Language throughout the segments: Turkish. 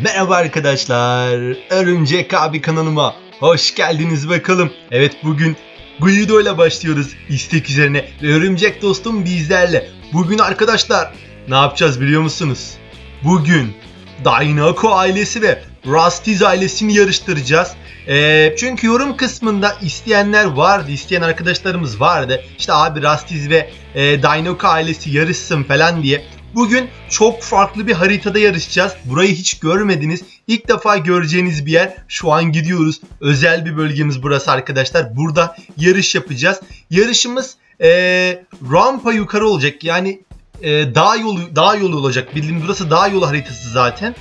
Merhaba arkadaşlar. Örümcek abi kanalıma hoş geldiniz bakalım. Evet bugün Guido ile başlıyoruz istek üzerine ve örümcek dostum bizlerle. Bugün arkadaşlar ne yapacağız biliyor musunuz? Bugün Dynako ailesi ve Rustiz ailesini yarıştıracağız. Ee, çünkü yorum kısmında isteyenler vardı, isteyen arkadaşlarımız vardı. İşte abi Rustiz ve e, Dynako ailesi yarışsın falan diye. Bugün çok farklı bir haritada yarışacağız. Burayı hiç görmediniz. İlk defa göreceğiniz bir yer. Şu an gidiyoruz. Özel bir bölgemiz burası arkadaşlar. Burada yarış yapacağız. Yarışımız eee, rampa yukarı olacak. Yani eee, dağ yolu dağ yolu olacak. Bildiğim burası dağ yolu haritası zaten.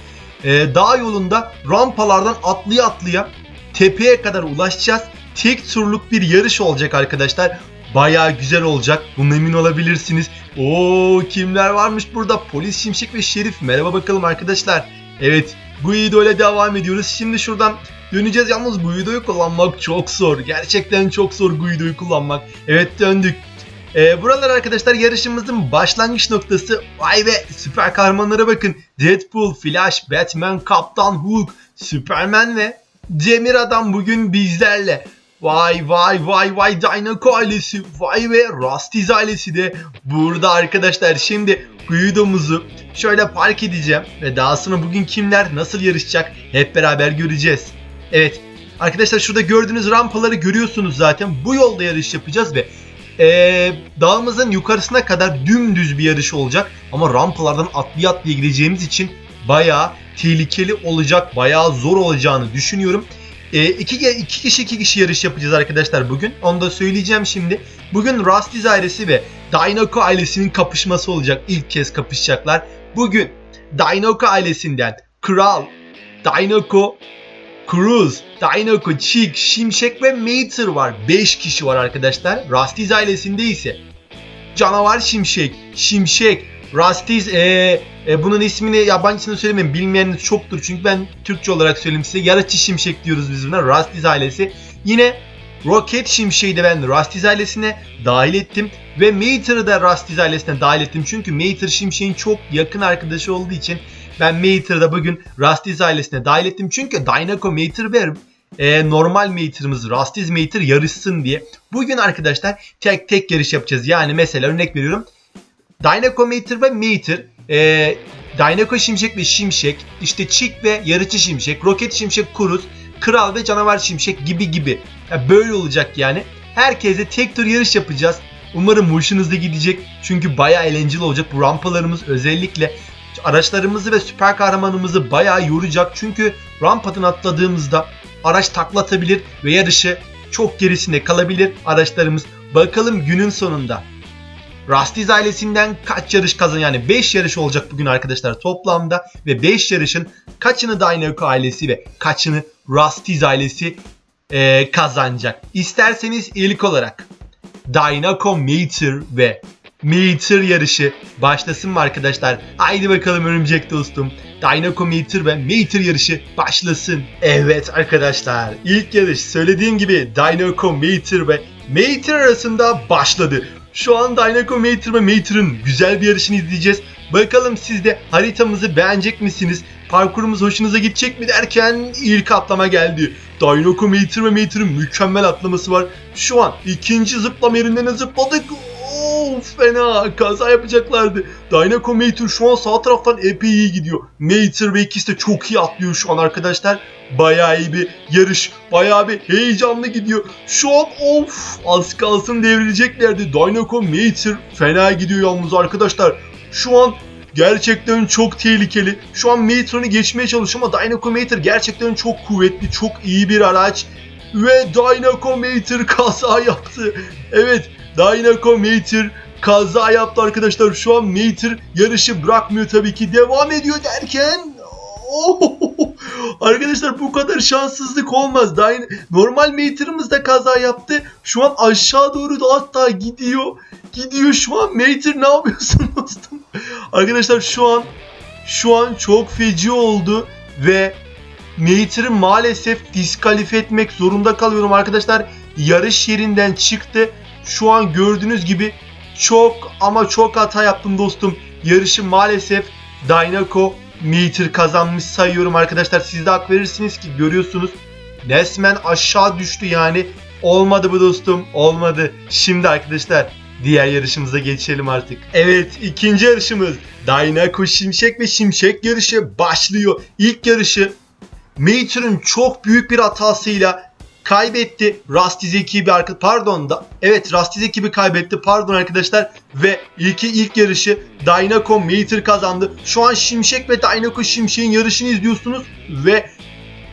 Eee, dağ yolunda rampalardan atlaya atlaya tepeye kadar ulaşacağız. Tek turluk bir yarış olacak arkadaşlar. Bayağı güzel olacak. Bunun emin olabilirsiniz. Oo kimler varmış burada? Polis Şimşek ve Şerif. Merhaba bakalım arkadaşlar. Evet Guido ile devam ediyoruz. Şimdi şuradan döneceğiz. Yalnız Guido'yu kullanmak çok zor. Gerçekten çok zor Guido'yu kullanmak. Evet döndük. Ee, buralar arkadaşlar yarışımızın başlangıç noktası. Vay be süper kahramanlara bakın. Deadpool, Flash, Batman, Kaptan Hook, Superman ve Demir Adam bugün bizlerle. Vay vay vay vay Dynako ailesi vay ve Rustiz ailesi de burada arkadaşlar. Şimdi Guido'muzu şöyle park edeceğim ve daha sonra bugün kimler nasıl yarışacak hep beraber göreceğiz. Evet arkadaşlar şurada gördüğünüz rampaları görüyorsunuz zaten. Bu yolda yarış yapacağız ve ee, dağımızın yukarısına kadar dümdüz bir yarış olacak. Ama rampalardan atlaya atlaya gideceğimiz için bayağı tehlikeli olacak, bayağı zor olacağını düşünüyorum. E, iki, iki kişi iki kişi yarış yapacağız arkadaşlar bugün. Onu da söyleyeceğim şimdi. Bugün Rustiz ailesi ve Dynako ailesinin kapışması olacak. İlk kez kapışacaklar. Bugün Dynako ailesinden Kral, Dynako, Cruz, Dynako, Chick, Şimşek ve Mater var. 5 kişi var arkadaşlar. Rustiz ailesinde ise Canavar Şimşek, Şimşek, Rustiz, ee, e, bunun ismini yabancısını söylemeyeyim bilmeyeniniz çoktur çünkü ben Türkçe olarak söyleyeyim size. Yaratıcı Şimşek diyoruz biz buna. Rustiz ailesi. Yine Rocket Şimşek'i de ben Rustiz ailesine dahil ettim. Ve Mater'ı da Rustiz ailesine dahil ettim. Çünkü Mater Şimşek'in çok yakın arkadaşı olduğu için ben Mater'ı da bugün Rustiz ailesine dahil ettim. Çünkü Dynako Mater ve e, normal Mater'ımız Rustiz Mater yarışsın diye. Bugün arkadaşlar tek tek yarış yapacağız. Yani mesela örnek veriyorum. Dynako Mater ve Mater, e, Dynako Şimşek ve Şimşek, işte Chick ve Yarıcı Şimşek, Roket Şimşek Kuruz, Kral ve Canavar Şimşek gibi gibi. Ya böyle olacak yani. Herkese tek tur yarış yapacağız. Umarım hoşunuza gidecek. Çünkü bayağı eğlenceli olacak. Bu rampalarımız özellikle araçlarımızı ve süper kahramanımızı bayağı yoracak. Çünkü rampadan atladığımızda araç taklatabilir ve yarışı çok gerisinde kalabilir araçlarımız. Bakalım günün sonunda Rustiz ailesinden kaç yarış kazan yani 5 yarış olacak bugün arkadaşlar toplamda ve 5 yarışın kaçını Dynako ailesi ve kaçını Rustiz ailesi eee, kazanacak. İsterseniz ilk olarak Dynako Mater ve Mater yarışı başlasın mı arkadaşlar? Haydi bakalım örümcek dostum. Dynako Mater ve Mater yarışı başlasın. Evet arkadaşlar ilk yarış söylediğim gibi Dynako Mater ve Mater arasında başladı. Şu an Dynako Mater ve Mater'ın güzel bir yarışını izleyeceğiz. Bakalım siz de haritamızı beğenecek misiniz? Parkurumuz hoşunuza gidecek mi derken ilk atlama geldi. Dynako Mater ve Mater'ın mükemmel atlaması var. Şu an ikinci zıplama yerinden zıpladık. Of fena kaza yapacaklardı. Dynako Mater şu an sağ taraftan epey iyi gidiyor. Mater ve ikisi de çok iyi atlıyor şu an arkadaşlar. Bayağı iyi bir yarış. Bayağı bir heyecanlı gidiyor. Şu an of az kalsın devrileceklerdi. Dynako Mater fena gidiyor yalnız arkadaşlar. Şu an gerçekten çok tehlikeli. Şu an Mater'ını geçmeye çalışıyor ama Dynako Mater gerçekten çok kuvvetli, çok iyi bir araç. Ve Dynako Mater kaza yaptı. Evet, Dynako Mater kaza yaptı arkadaşlar. Şu an Mater yarışı bırakmıyor tabii ki. Devam ediyor derken Oh! Arkadaşlar bu kadar şanssızlık olmaz. Dyn- Normal Mater'ımız da kaza yaptı. Şu an aşağı doğru da hatta gidiyor. Gidiyor şu an. Mater ne yapıyorsun dostum? Arkadaşlar şu an şu an çok feci oldu ve Mater'ı maalesef diskalifiye etmek zorunda kalıyorum arkadaşlar. Yarış yerinden çıktı. Şu an gördüğünüz gibi çok ama çok hata yaptım dostum. Yarışı maalesef Dynako meter kazanmış sayıyorum arkadaşlar. Siz de hak verirsiniz ki görüyorsunuz. Resmen aşağı düştü yani. Olmadı bu dostum. Olmadı. Şimdi arkadaşlar diğer yarışımıza geçelim artık. Evet ikinci yarışımız. Dynako Şimşek ve Şimşek yarışı başlıyor. İlk yarışı Mater'ın çok büyük bir hatasıyla kaybetti. Rastiz ekibi arka pardon da evet Rastiz ekibi kaybetti. Pardon arkadaşlar ve ilki ilk yarışı Dynako Mater kazandı. Şu an Şimşek ve Dynako Şimşek'in yarışını izliyorsunuz ve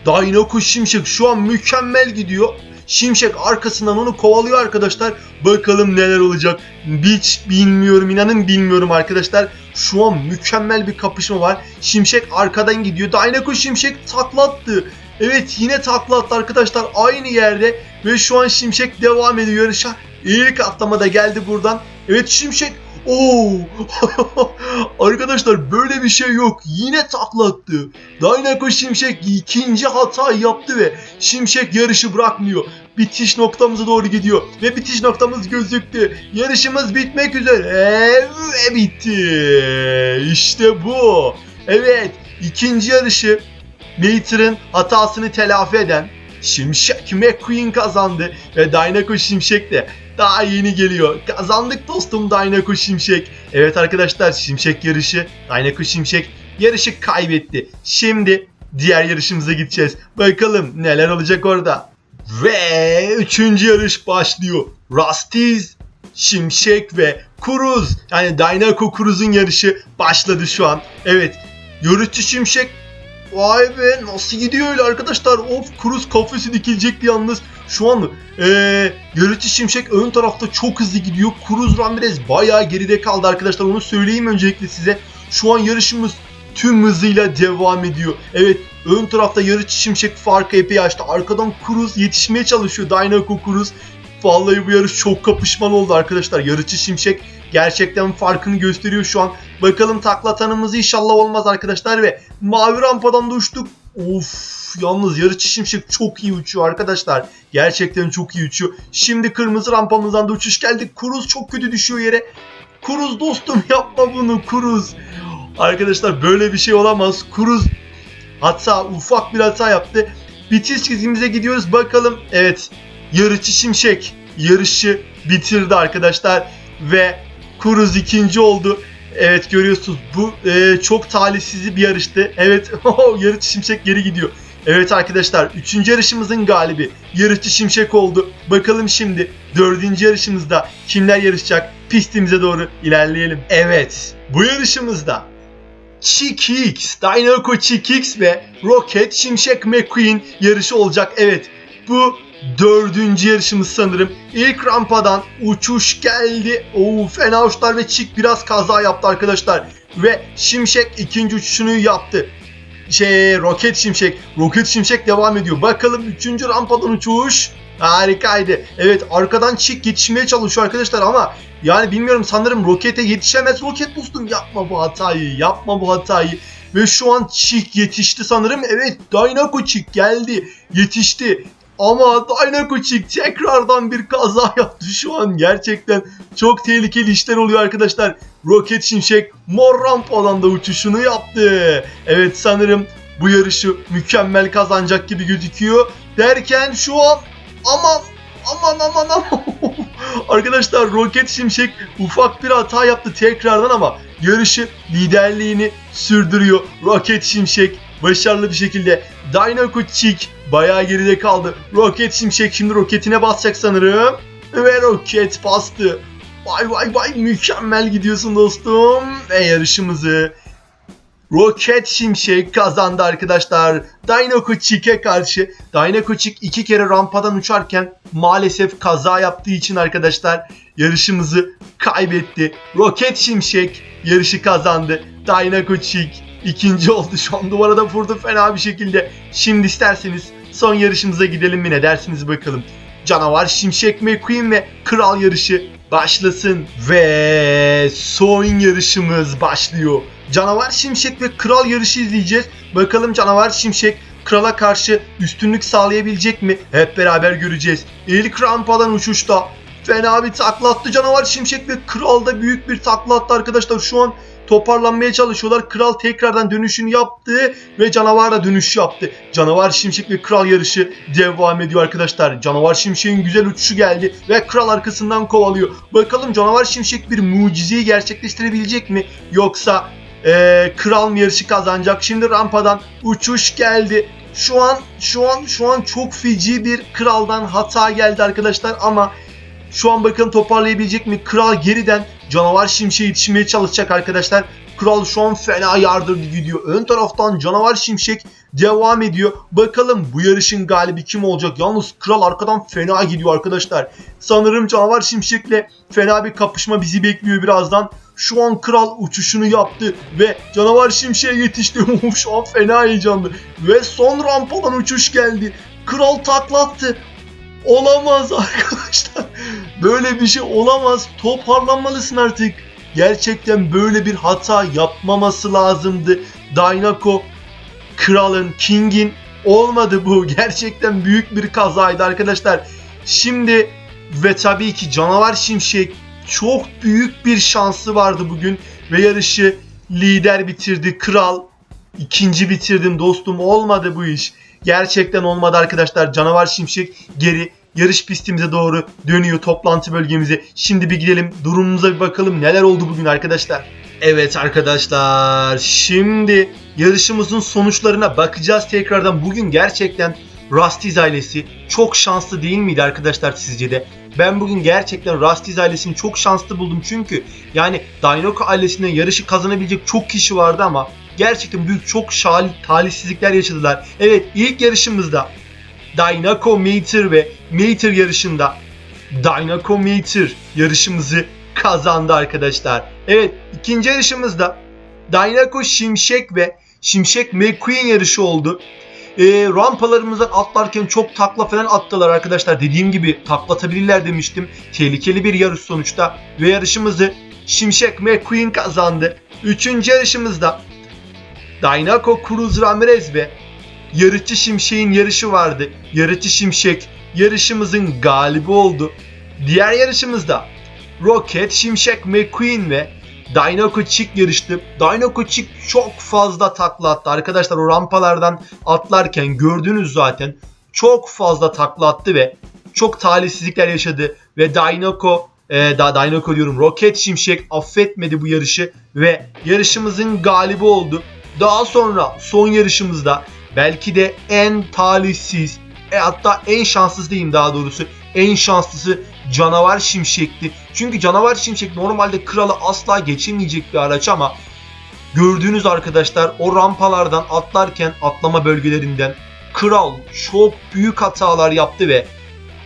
Dynako Şimşek şu an mükemmel gidiyor. Şimşek arkasından onu kovalıyor arkadaşlar. Bakalım neler olacak. Hiç bilmiyorum inanın bilmiyorum arkadaşlar. Şu an mükemmel bir kapışma var. Şimşek arkadan gidiyor. Dynako Şimşek taklattı. Evet yine taklattı arkadaşlar aynı yerde. Ve şu an Şimşek devam ediyor yarışa. İlk atlamada geldi buradan. Evet Şimşek Oo! Arkadaşlar böyle bir şey yok. Yine taklattı. Dynako Şimşek ikinci hata yaptı ve Şimşek yarışı bırakmıyor. Bitiş noktamıza doğru gidiyor. Ve bitiş noktamız gözüktü. Yarışımız bitmek üzere. Ve bitti. İşte bu. Evet. ikinci yarışı Mater'ın hatasını telafi eden Şimşek McQueen kazandı. Ve Dynako Şimşek de daha yeni geliyor. Kazandık dostum Dynako Şimşek. Evet arkadaşlar Şimşek yarışı. Dynako Şimşek yarışı kaybetti. Şimdi diğer yarışımıza gideceğiz. Bakalım neler olacak orada. Ve üçüncü yarış başlıyor. Rustiz, Şimşek ve Kuruz. Yani Dynako Kuruz'un yarışı başladı şu an. Evet. Yarışçı Şimşek Vay be nasıl gidiyor öyle arkadaşlar. Of Kuruz kafesi dikilecekti yalnız. Şu an ee, Yarışçı Şimşek ön tarafta çok hızlı gidiyor. Kuruz Ramirez bayağı geride kaldı arkadaşlar. Onu söyleyeyim öncelikle size. Şu an yarışımız tüm hızıyla devam ediyor. Evet ön tarafta Yarışçı Şimşek farkı epey açtı. Arkadan Kuruz yetişmeye çalışıyor. Dynako Kuruz. Vallahi bu yarış çok kapışmalı oldu arkadaşlar. Yarışçı Şimşek gerçekten farkını gösteriyor şu an. Bakalım taklatanımız inşallah olmaz arkadaşlar ve mavi rampadan da uçtuk. Of yalnız yarışçı şimşek çok iyi uçuyor arkadaşlar. Gerçekten çok iyi uçuyor. Şimdi kırmızı rampamızdan da uçuş geldi. Kuruz çok kötü düşüyor yere. Kuruz dostum yapma bunu Kuruz. Arkadaşlar böyle bir şey olamaz. Kuruz hatta ufak bir hata yaptı. Bitiş çizgimize gidiyoruz bakalım. Evet yarışçı şimşek yarışı bitirdi arkadaşlar. Ve Kuruz ikinci oldu. Evet görüyorsunuz bu e, çok talihsiz bir yarıştı. Evet yarışçı Şimşek geri gidiyor. Evet arkadaşlar 3. yarışımızın galibi yarışçı Şimşek oldu. Bakalım şimdi 4. yarışımızda kimler yarışacak? Pistimize doğru ilerleyelim. Evet bu yarışımızda Chickix, Dynamo Chickix ve Rocket Şimşek McQueen yarışı olacak. Evet bu dördüncü yarışımız sanırım. İlk rampadan uçuş geldi. Oo fena uçlar ve Chick biraz kaza yaptı arkadaşlar. Ve Şimşek ikinci uçuşunu yaptı. Şey Roket Şimşek. Roket Şimşek devam ediyor. Bakalım üçüncü rampadan uçuş. Harikaydı. Evet arkadan Chick yetişmeye çalışıyor arkadaşlar ama yani bilmiyorum sanırım Roket'e yetişemez. Roket dostum yapma bu hatayı. Yapma bu hatayı. Ve şu an Chick yetişti sanırım. Evet Dynako Chick geldi. Yetişti. Ama Dynako Chick tekrardan bir kaza yaptı şu an. Gerçekten çok tehlikeli işler oluyor arkadaşlar. Roket Şimşek mor rampadan da uçuşunu yaptı. Evet sanırım bu yarışı mükemmel kazanacak gibi gözüküyor. Derken şu an aman aman aman aman. arkadaşlar Roket Şimşek ufak bir hata yaptı tekrardan ama yarışı liderliğini sürdürüyor. Roket Şimşek başarılı bir şekilde Dynako Chick bayağı geride kaldı. Roket Şimşek şimdi roketine basacak sanırım. Ve roket bastı. Vay vay vay mükemmel gidiyorsun dostum. Ve yarışımızı Roket Şimşek kazandı arkadaşlar. Dynako Chick'e karşı. Dynako Chick iki kere rampadan uçarken maalesef kaza yaptığı için arkadaşlar yarışımızı kaybetti. Roket Şimşek yarışı kazandı. Dynako Chick ikinci oldu. Şu an duvara da vurdu fena bir şekilde. Şimdi isterseniz son yarışımıza gidelim mi ne dersiniz bakalım. Canavar Şimşek McQueen ve Kral yarışı başlasın. Ve son yarışımız başlıyor. Canavar Şimşek ve Kral yarışı izleyeceğiz. Bakalım Canavar Şimşek Kral'a karşı üstünlük sağlayabilecek mi? Hep beraber göreceğiz. İlk rampadan uçuşta fena bir takla attı canavar şimşek ve kral da büyük bir takla arkadaşlar. Şu an toparlanmaya çalışıyorlar. Kral tekrardan dönüşünü yaptı ve canavar da dönüş yaptı. Canavar şimşek ve kral yarışı devam ediyor arkadaşlar. Canavar şimşeğin güzel uçuşu geldi ve kral arkasından kovalıyor. Bakalım canavar şimşek bir mucizeyi gerçekleştirebilecek mi? Yoksa eee, kral mı yarışı kazanacak? Şimdi rampadan uçuş geldi. Şu an şu an şu an çok feci bir kraldan hata geldi arkadaşlar ama şu an bakın toparlayabilecek mi? Kral geriden canavar şimşeğe yetişmeye çalışacak arkadaşlar. Kral şu an fena yardırdı gidiyor. Ön taraftan canavar şimşek devam ediyor. Bakalım bu yarışın galibi kim olacak? Yalnız kral arkadan fena gidiyor arkadaşlar. Sanırım canavar şimşekle fena bir kapışma bizi bekliyor birazdan. Şu an kral uçuşunu yaptı ve canavar şimşeğe yetişti. şu an fena heyecanlı. Ve son rampadan uçuş geldi. Kral taklattı. Olamaz arkadaşlar. Böyle bir şey olamaz. Toparlanmalısın artık. Gerçekten böyle bir hata yapmaması lazımdı. Dynako kralın, kingin olmadı bu. Gerçekten büyük bir kazaydı arkadaşlar. Şimdi ve tabii ki canavar şimşek çok büyük bir şansı vardı bugün ve yarışı lider bitirdi. Kral ikinci bitirdim dostum olmadı bu iş. Gerçekten olmadı arkadaşlar. Canavar Şimşek geri yarış pistimize doğru dönüyor toplantı bölgemize. Şimdi bir gidelim durumumuza bir bakalım neler oldu bugün arkadaşlar. Evet arkadaşlar şimdi yarışımızın sonuçlarına bakacağız tekrardan. Bugün gerçekten Rustiz ailesi çok şanslı değil miydi arkadaşlar sizce de? Ben bugün gerçekten Rustiz ailesini çok şanslı buldum çünkü yani Dinoco ailesinden yarışı kazanabilecek çok kişi vardı ama gerçekten büyük çok şal talihsizlikler yaşadılar. Evet ilk yarışımızda Dinoco Mater ve Mater yarışında Dinoco Mater yarışımızı kazandı arkadaşlar. Evet ikinci yarışımızda Dinoco Şimşek ve Şimşek McQueen yarışı oldu. E, rampalarımızdan atlarken çok takla falan attılar arkadaşlar. Dediğim gibi taklatabilirler demiştim. Tehlikeli bir yarış sonuçta. Ve yarışımızı Şimşek McQueen kazandı. Üçüncü yarışımızda Dinoco Cruz Ramirez ve Yarışçı Şimşek'in yarışı vardı. Yarışçı Şimşek yarışımızın galibi oldu. Diğer yarışımızda Rocket, Şimşek McQueen ve Dinoco Chick yarıştı. Dinoco Chick çok fazla takla attı. Arkadaşlar o rampalardan atlarken gördünüz zaten. Çok fazla takla attı ve çok talihsizlikler yaşadı. Ve Dinoco, e, da Dinoco diyorum Rocket Şimşek affetmedi bu yarışı ve yarışımızın galibi oldu. Daha sonra son yarışımızda belki de en talihsiz, e, hatta en şanssız diyeyim daha doğrusu en şanslısı Canavar Şimşek'ti. Çünkü Canavar Şimşek normalde kralı asla geçemeyecek bir araç ama gördüğünüz arkadaşlar o rampalardan atlarken atlama bölgelerinden kral çok büyük hatalar yaptı ve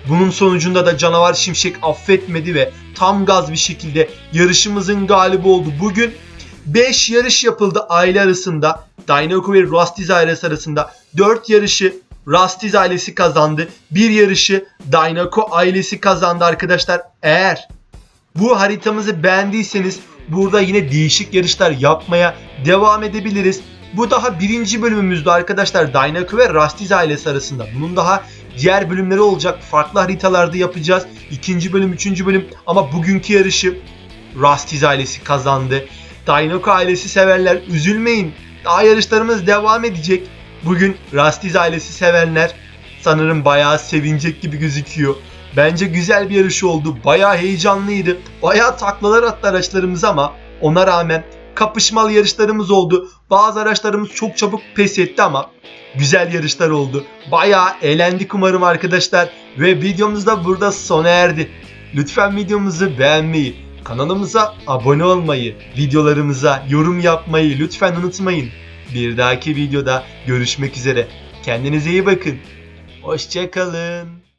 bunun sonucunda da Canavar Şimşek affetmedi ve tam gaz bir şekilde yarışımızın galibi oldu. Bugün 5 yarış yapıldı aile arasında. Dinoco ve Rustiz ailesi arasında 4 yarışı Rustiz ailesi kazandı. Bir yarışı Dinoco ailesi kazandı arkadaşlar. Eğer bu haritamızı beğendiyseniz burada yine değişik yarışlar yapmaya devam edebiliriz. Bu daha birinci bölümümüzdü arkadaşlar Dinoco ve Rustiz ailesi arasında. Bunun daha diğer bölümleri olacak. Farklı haritalarda yapacağız. İkinci bölüm, üçüncü bölüm. Ama bugünkü yarışı Rustiz ailesi kazandı. Dinoco ailesi severler üzülmeyin. Daha yarışlarımız devam edecek. Bugün Rustiz ailesi sevenler sanırım bayağı sevinecek gibi gözüküyor. Bence güzel bir yarış oldu. Bayağı heyecanlıydı. Bayağı taklalar attı araçlarımız ama ona rağmen kapışmalı yarışlarımız oldu. Bazı araçlarımız çok çabuk pes etti ama güzel yarışlar oldu. Bayağı eğlendik umarım arkadaşlar. Ve videomuz da burada sona erdi. Lütfen videomuzu beğenmeyi, kanalımıza abone olmayı, videolarımıza yorum yapmayı lütfen unutmayın. Bir dahaki videoda görüşmek üzere. Kendinize iyi bakın. Hoşçakalın.